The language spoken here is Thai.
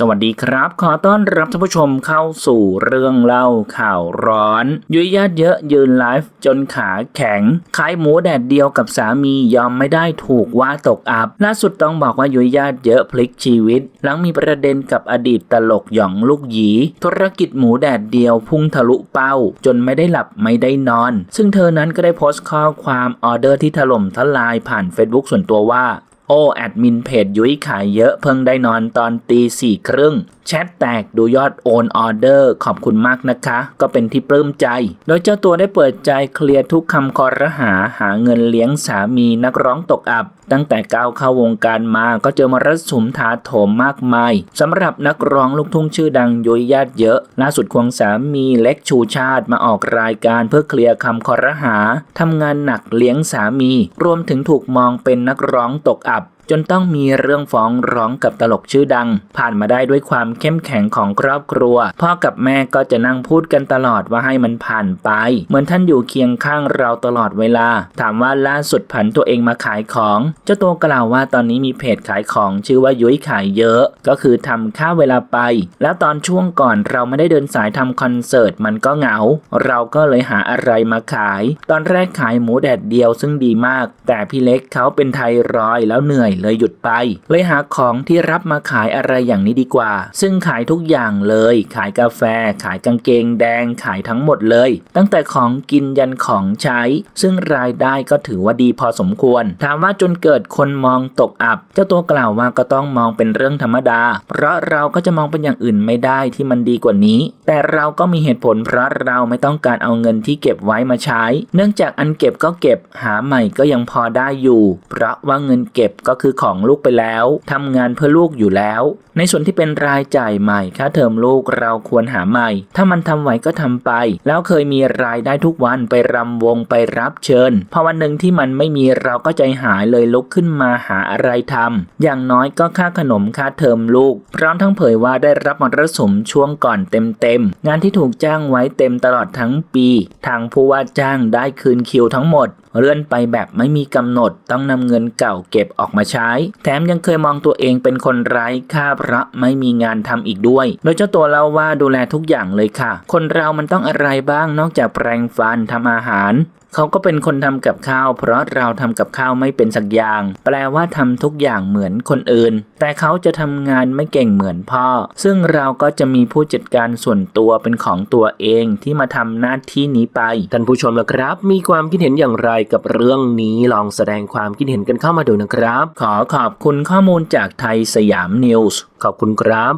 สวัสดีครับ ขอต้อนรับท่านผู้ชมเข้าสู่เรื่องเล่าข่าวร้อน ยุยญาติเยอะยืนไลฟ์จนขาแข็งขายหมูแดดเดียวกับสามียอมไม่ได้ถูกว่าตกอับ ล่าสุดต้องบอกว่ายุยญาติเยอะพลิกชีวิต หลังมีประเด็นกับอดีตตลกหยองลูกหยี ธุรกิจหมูแดดเดียวพุ่งทะลุเป้า จนไม่ได้หลับไม่ได้นอน ซึ่งเธอนั้นก็ได้โพสต์ข้อความออเดอร์ที่ถล่มทลายผ่าน Facebook ส่วนตัวว่า โอ้แอดมินเพจยุ้ยขายเยอะเพิ่งได้นอนตอนตีสี่ครึ่งแชทแตกดูยอดโอนออเดอร์ขอบคุณมากนะคะ ก็เป็นที่ปลื้มใจ โดยเจ้าตัวได้เปิดใจเคลียร์ทุกคำคอรหาหาเงินเลี้ยงสามีนักร้องตกอับ ตั้งแต่ก้าวเข้าวงการมาก็เจอมรสุมถาโถมมากมายสำหรับนักร้องลูกทุ่งชื่อดังยุ้ยญาติเยอะ ล่าสุดควงสามีเล็กชูชาติมาออกรายการเพื่อเคลียร์คำคอรหาทำงานหนักเลี้ยงสามี รวมถึงถูกมองเป็นนักร้องตกอับ จนต้องมีเรื่องฟ้องร้องกับตลกชื่อดัง ผ่านมาได้ด้วยความเข้มแข็งของครอบครัว พ่อกับแม่ก็จะนั่งพูดกันตลอดว่าให้มันผ่านไป เหมือนท่านอยู่เคียงข้างเราตลอดเวลา ถามว่าล่าสุดผันตัวเองมาขายของ เจ้าตัวกล่าวว่าตอนนี้มีเพจขายของชื่อว่ายุ้ยขายเยอะ ก็คือทำค่าเวลาไป แล้วตอนช่วงก่อนเราไม่ได้เดินสายทำคอนเสิร์ตมันก็เหงา เราก็เลยหาอะไรมาขาย ตอนแรกขายหมูแดดเดียวซึ่งดีมาก แต่พี่เล็กเขาเป็นไทรอยแล้วเหนื่อยเลยหยุดไป เลยหาของที่รับมาขายอะไรอย่างนี้ดีกว่า ซึ่งขายทุกอย่างเลย ขายกาแฟ ขายกางเกงแดง ขายทั้งหมดเลย ตั้งแต่ของกินยันของใช้ ซึ่งรายได้ก็ถือว่าดีพอสมควร ถามว่าจนเกิดคนมองตกอับ เจ้าตัวกล่าวว่าก็ต้องมองเป็นเรื่องธรรมดา เพราะเราก็จะมองเป็นอย่างอื่นไม่ได้ที่มันดีกว่านี้ แต่เราก็มีเหตุผลเพราะเราไม่ต้องการเอาเงินที่เก็บไว้มาใช้ เนื่องจากอันเก็บก็เก็บหาใหม่ก็ยังพอได้อยู่ เพราะว่าเงินเก็บก็คือคือของลูกไปแล้วทำงานเพื่อลูกอยู่แล้ว ในส่วนที่เป็นรายจ่ายใหม่ค่าเทอมลูกเราควรหาใหม่ ถ้ามันทำไหวก็ทำไป แล้วเคยมีรายได้ทุกวันไปรำวงไปรับเชิญพอวันหนึ่งที่มันไม่มีเราก็ใจหายเลยลุกขึ้นมาหาอะไรทำอย่างน้อยก็ค่าขนมค่าเทอมลูก พร้อมทั้งเผยว่าได้รับมรสุมช่วงก่อนเต็มๆงานที่ถูกจ้างไว้เต็มตลอดทั้งปี ทางผู้ว่าจ้างได้คืนคิวทั้งหมด เลื่อนไปแบบไม่มีกำหนดต้องนำเงินเก่าเก็บออกมาใช้ แถมยังเคยมองตัวเองเป็นคนไร้ค่าเพราะไม่มีงานทำอีกด้วย โดยเจ้าตัวเล่าว่าดูแลทุกอย่างเลยค่ะ คนเรามันต้องอะไรบ้างนอกจากแปรงฟันทำอาหาร เขาก็เป็นคนทำกับข้าว เพราะเราทำกับข้าวไม่เป็นสักอย่าง แปลว่าทำทุกอย่างเหมือนคนอื่น แต่เขาจะทำงานไม่เก่งเหมือนพ่อ ซึ่งเราก็จะมีผู้จัดการส่วนตัวเป็นของตัวเองที่มาทำหน้าที่นี้ไปท่านผู้ชมนะครับ มีความคิดเห็นอย่างไรกับเรื่องนี้ลองแสดงความคิดเห็นกันเข้ามาดูนะครับ ขอขอบคุณข้อมูลจากไทยสยามนิวส์ขอบคุณครับ